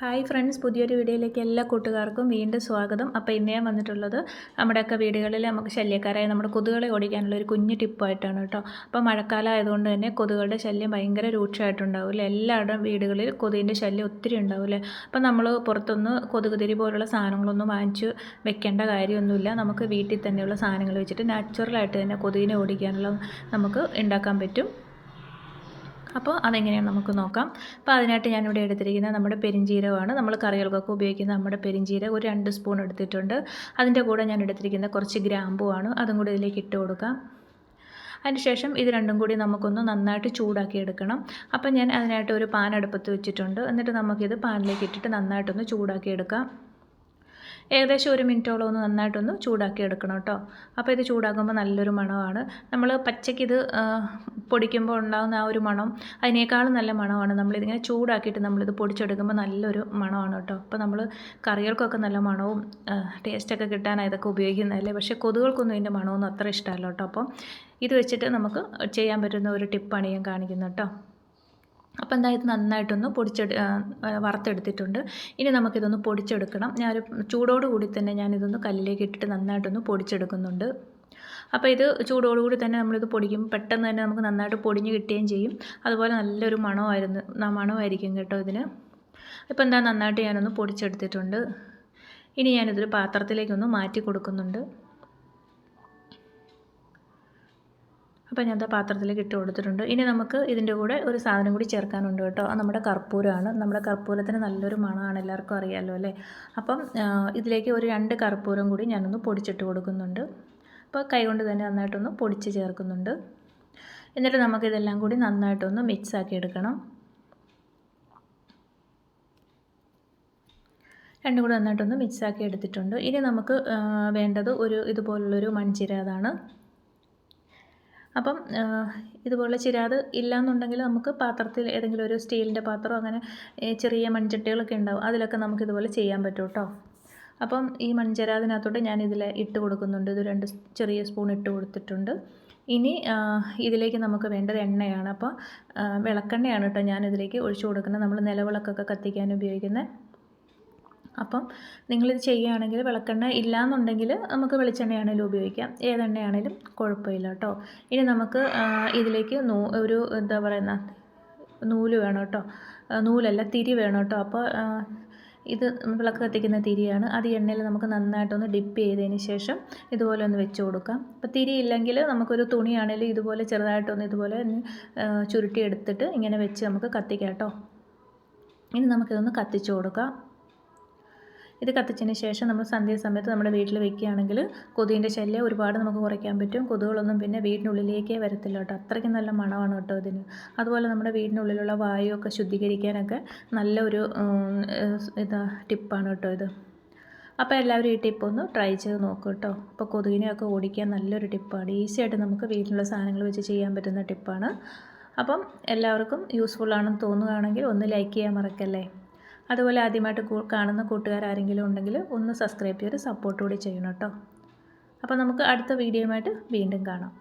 Hi friends പുതിയൊരു വീഡിയോയിലേക്ക് എല്ലാ കൂട്ടുകാർക്കും വീണ്ടും സ്വാഗതം. അപ്പോൾ ഇന്ന് ഞാൻ വന്നിട്ടുള്ളത് നമ്മുടെയൊക്കെ വീടുകളിൽ നമുക്ക് ശല്യക്കാരായ നമ്മുടെ കൊതുകളെ ഓടിക്കാനുള്ള ഒരു കുഞ്ഞു ടിപ്പായിട്ടാണ് കേട്ടോ. അപ്പോൾ മഴക്കാലം ആയതുകൊണ്ട് തന്നെ കൊതുകളുടെ ശല്യം ഭയങ്കര രൂക്ഷമായിട്ടുണ്ടാവും അല്ലേ? എല്ലാവരുടെയും വീടുകളിൽ കൊതുകിന്റെ ശല്യം ഒത്തിരി ഉണ്ടാവില്ലേ അപ്പോൾ നമ്മൾ പുറത്തൊന്ന് കൊതുകുതിരി പോലുള്ള സാധനങ്ങളൊന്നും വാങ്ങിച്ച് വെക്കേണ്ട കാര്യമൊന്നുമില്ല. നമുക്ക് വീട്ടിൽ തന്നെയുള്ള സാധനങ്ങൾ വെച്ചിട്ട് നാച്ചുറലായിട്ട് തന്നെ കൊതുകിനെ ഓടിക്കാനുള്ള നമുക്ക് ഉണ്ടാക്കാൻ പറ്റും. അപ്പോൾ അതെങ്ങനെയാണ് നമുക്ക് നോക്കാം. അപ്പോൾ അതിനായിട്ട് ഞാനിവിടെ എടുത്തിരിക്കുന്നത് നമ്മുടെ പെരിഞ്ചീരകമാണ്. നമ്മൾ കറികൾക്കൊക്കെ ഉപയോഗിക്കുന്ന നമ്മുടെ പെരിഞ്ചീരകം ഒരു രണ്ട് സ്പൂൺ എടുത്തിട്ടുണ്ട്. അതിന്റെ കൂടെ ഞാൻ എടുത്തിരിക്കുന്ന കുറച്ച് ഗ്രാമ്പുമാണ് അതും കൂടി ഇതിലേക്ക് ഇട്ട് കൊടുക്കാം. അതിനുശേഷം ഇത് രണ്ടും കൂടി നമുക്കൊന്ന് നന്നായിട്ട് ചൂടാക്കി എടുക്കണം. അപ്പം ഞാൻ അതിനായിട്ട് ഒരു പാൻ അടുപ്പത്ത് വെച്ചിട്ടുണ്ട്. എന്നിട്ട് നമുക്കിത് പാനിലേക്ക് ഇട്ടിട്ട് നന്നായിട്ടൊന്ന് ചൂടാക്കി എടുക്കാം. ഏകദേശം ഒരു മിനിറ്റോളം ഒന്ന് നന്നായിട്ടൊന്ന് ചൂടാക്കി എടുക്കണം കേട്ടോ. അപ്പോൾ ഇത് ചൂടാക്കുമ്പോൾ നല്ലൊരു മണമാണ്. നമ്മൾ പച്ചയ്ക്ക് ഇത് പൊടിക്കുമ്പോൾ ഉണ്ടാകുന്ന ആ ഒരു മണം അതിനേക്കാളും നല്ല മണമാണ്. നമ്മളിതിങ്ങനെ ചൂടാക്കിയിട്ട് നമ്മളിത് പൊടിച്ചെടുക്കുമ്പോൾ നല്ലൊരു മണമാണ് കേട്ടോ. അപ്പോൾ നമ്മൾ കറികൾക്കൊക്കെ നല്ല മണവും ടേസ്റ്റൊക്കെ കിട്ടാനാണ് ഇതൊക്കെ ഉപയോഗിക്കുന്നതല്ലേ. പക്ഷേ കൊതുകൾക്കൊന്നും ഇതിന്റെ മണമൊന്നും അത്ര ഇഷ്ടമല്ല കേട്ടോ. അപ്പം ഇത് വെച്ചിട്ട് നമുക്ക് ചെയ്യാൻ പറ്റുന്ന ഒരു ടിപ്പാണ് ഞാൻ കാണിക്കുന്നത് കേട്ടോ. അപ്പോൾ എന്താ നന്നായിട്ടൊന്ന് പൊടിച്ചെടു വറുത്തെടുത്തിട്ടുണ്ട്. ഇനി നമുക്കിതൊന്ന് പൊടിച്ചെടുക്കണം. ഞാനൊരു ചൂടോടുകൂടി തന്നെ ഞാനിതൊന്ന് കല്ലിലേക്ക് ഇട്ടിട്ട് നന്നായിട്ടൊന്ന് പൊടിച്ചെടുക്കുന്നുണ്ട്. അപ്പോൾ ഇത് ചൂടോടുകൂടി തന്നെ നമ്മളിത് പൊടിക്കും. പെട്ടെന്ന് തന്നെ നമുക്ക് നന്നായിട്ട് പൊടിഞ്ഞ് കിട്ടുകയും ചെയ്യും. അതുപോലെ നല്ലൊരു മണമായിരുന്നു മണമായിരിക്കും കേട്ടോ ഇതിന്. ഇപ്പോൾ എന്താ നന്നായിട്ട് ഞാനൊന്ന് പൊടിച്ചെടുത്തിട്ടുണ്ട്. ഇനി ഞാനിതൊരു പാത്രത്തിലേക്കൊന്ന് മാറ്റി കൊടുക്കുന്നുണ്ട്. അപ്പോൾ ഞാൻ പാത്രത്തിലേക്ക് ഇട്ട് കൊടുത്തിട്ടുണ്ട്. ഇനി നമുക്ക് ഇതിന്റെ കൂടെ ഒരു സാധനം കൂടി ചേർക്കാനുണ്ട് കേട്ടോ. നമ്മുടെ കർപ്പൂരമാണ്. നമ്മുടെ കർപ്പൂരത്തിന് നല്ലൊരു മണമാണ്. എല്ലാവർക്കും അറിയാമല്ലോ അല്ലേ? അപ്പം ഇതിലേക്ക് ഒരു രണ്ട് കർപ്പൂരം കൂടി ഞാനൊന്ന് പൊടിച്ചിട്ട് കൊടുക്കുന്നുണ്ട്. അപ്പോൾ കൈകൊണ്ട് തന്നെ നന്നായിട്ടൊന്ന് പൊടിച്ച് ചേർക്കുന്നുണ്ട്. എന്നിട്ട് നമുക്കിതെല്ലാം കൂടി നന്നായിട്ടൊന്ന് മിക്സ് ആക്കി എടുക്കണം. രണ്ടും കൂടി നന്നായിട്ടൊന്ന് മിക്സ് ആക്കി എടുത്തിട്ടുണ്ട്. ഇനി നമുക്ക് വേണ്ടത് ഒരു ഇതുപോലുള്ളൊരു മൺചിര അതാണ്. അപ്പം ഇതുപോലെ ചിരാത് ഇല്ലയെന്നുണ്ടെങ്കിൽ നമുക്ക് പാത്രത്തിൽ ഏതെങ്കിലും ഒരു സ്റ്റീലിന്റെ പാത്രം അങ്ങനെ ചെറിയ മൺചട്ടികളൊക്കെ ഉണ്ടാവും. അതിലൊക്കെ നമുക്ക് ഇതുപോലെ ചെയ്യാൻ പറ്റും കേട്ടോ. അപ്പം ഈ മൺചരാതിനകത്തോട്ട് ഞാൻ ഇതിൽ ഇട്ട് കൊടുക്കുന്നുണ്ട്. ഇത് രണ്ട് ചെറിയ സ്പൂൺ ഇട്ട് കൊടുത്തിട്ടുണ്ട്. ഇനി ഇതിലേക്ക് നമുക്ക് വേണ്ടത് എണ്ണയാണ്. അപ്പോൾ വിളക്കെണ്ണയാണ് കേട്ടോ ഞാൻ ഇതിലേക്ക് ഒഴിച്ചു കൊടുക്കുന്നത്. നമ്മൾ നിലവിളക്കൊക്കെ കത്തിക്കാൻ ഉപയോഗിക്കുന്നത് അപ്പം നിങ്ങളിത് ചെയ്യുകയാണെങ്കിൽ വിളക്കെണ്ണ ഇല്ലയെന്നുണ്ടെങ്കിൽ നമുക്ക് വെളിച്ചെണ്ണയാണെങ്കിലും ഉപയോഗിക്കാം. ഏതെണ്ണയാണെങ്കിലും കുഴപ്പമില്ല കേട്ടോ. ഇനി നമുക്ക് ഇതിലേക്ക് നൂ ഒരു എന്താ പറയുന്ന നൂൽ വേണം കേട്ടോ. നൂലല്ല തിരി വേണം കേട്ടോ. അപ്പോൾ ഇത് വിളക്ക് കത്തിക്കുന്ന തിരിയാണ്. അത് എണ്ണയിൽ നമുക്ക് നന്നായിട്ടൊന്ന് ഡിപ്പ് ചെയ്തതിന് ശേഷം ഇതുപോലെ ഒന്ന് വെച്ച് കൊടുക്കാം. അപ്പോൾ തിരി ഇല്ലെങ്കിൽ നമുക്കൊരു തുണിയാണെങ്കിലും ഇതുപോലെ ചെറുതായിട്ടൊന്ന് ഇതുപോലെ ചുരുട്ടി എടുത്തിട്ട് ഇങ്ങനെ വെച്ച് നമുക്ക് കത്തിക്കാം കേട്ടോ. ഇനി നമുക്കിതൊന്ന് കത്തിച്ചു കൊടുക്കാം. ഇത് കത്തിച്ചതിന് ശേഷം നമ്മൾ സന്ധ്യാസമയത്ത് നമ്മുടെ വീട്ടിൽ വെക്കുകയാണെങ്കിൽ കൊതുകിന്റെ ശല്യം ഒരുപാട് നമുക്ക് കുറയ്ക്കാൻ പറ്റും. കൊതുകുകളൊന്നും പിന്നെ വീടിനുള്ളിലേക്കേ വരത്തില്ല കേട്ടോ. അത്രയ്ക്കും നല്ല മണമാണ് കേട്ടോ ഇതിന്. അതുപോലെ നമ്മുടെ വീടിനുള്ളിലുള്ള വായുവൊക്കെ ശുദ്ധീകരിക്കാനൊക്കെ നല്ലൊരു ഇതാ ടിപ്പാണ് കേട്ടോ ഇത്. അപ്പോൾ എല്ലാവരും ഈ ടിപ്പ് ഒന്ന് ട്രൈ ചെയ്ത് നോക്കും കേട്ടോ. അപ്പോൾ കൊതുകിനെയൊക്കെ ഓടിക്കാൻ നല്ലൊരു ടിപ്പാണ്. ഈസി ആയിട്ട് നമുക്ക് വീട്ടിലുള്ള സാധനങ്ങൾ വെച്ച് ചെയ്യാൻ പറ്റുന്ന ടിപ്പാണ്. അപ്പം എല്ലാവർക്കും യൂസ്ഫുൾ ആണെന്ന് തോന്നുകയാണെങ്കിൽ ഒന്ന് ലൈക്ക് ചെയ്യാൻ മറക്കല്ലേ? അതുപോലെ ആദ്യമായിട്ട് കാണുന്ന കൂട്ടുകാർ ആരെങ്കിലും ഉണ്ടെങ്കിൽ ഒന്ന് സബ്സ്ക്രൈബ് ചെയ്ത് സപ്പോർട്ട് കൂടി ചെയ്യണം കേട്ടോ. അപ്പോൾ നമുക്ക് അടുത്ത വീഡിയോയുമായിട്ട് വീണ്ടും കാണാം.